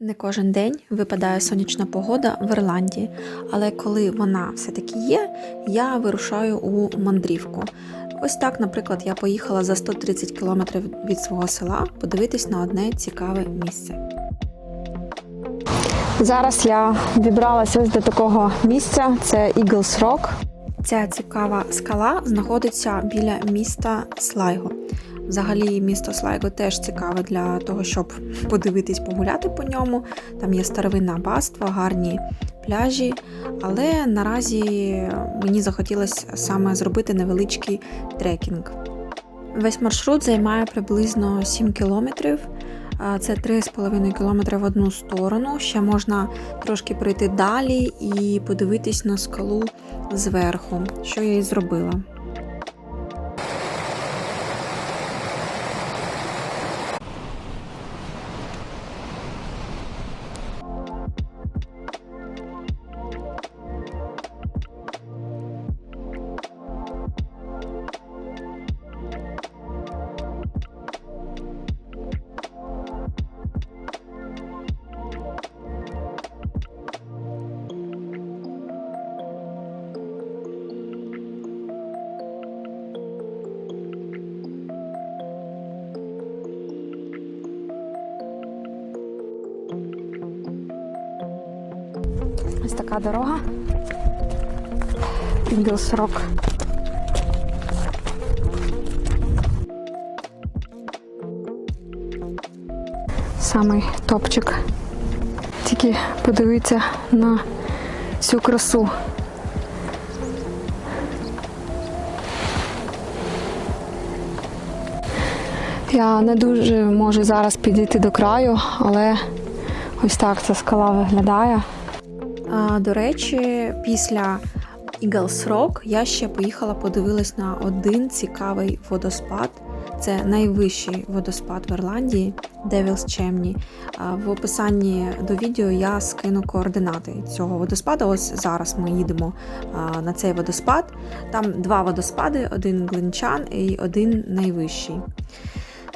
Не кожен день випадає сонячна погода в Ірландії, але коли вона все-таки є, я вирушаю у мандрівку. Ось так, наприклад, я поїхала за 130 кілометрів від свого села подивитись на одне цікаве місце. Зараз я дібралася ось до такого місця. Це Eagles Rock. Ця цікава скала знаходиться біля міста Слайго. Взагалі, місто Слайго теж цікаве для того, щоб подивитись, погуляти по ньому. Там є старовинне аббатство, гарні пляжі. Але наразі мені захотілося саме зробити невеличкий трекінг. Весь маршрут займає приблизно 7 кілометрів. Це 3,5 кілометри в одну сторону. Ще можна трошки пройти далі і подивитись на скалу зверху, що я і зробила. Ось така дорога. Eagles Rock. Самий топчик. Тільки подивіться на цю красу. Я не дуже можу зараз підійти до краю, але ось так ця скала виглядає. А, До речі, після Eagles Rock я ще поїхала подивилась на один цікавий водоспад. Це найвищий водоспад в Ірландії Devil's Chimney. В описанні до відео я скину координати цього водоспаду. Ось зараз ми їдемо на цей водоспад. Там два водоспади: один глинчан і один найвищий.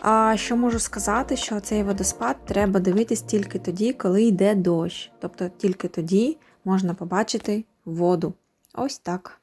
А що можу сказати, що цей водоспад треба дивитись тільки тоді, коли йде дощ. Тобто тільки тоді можна побачити воду. Ось так.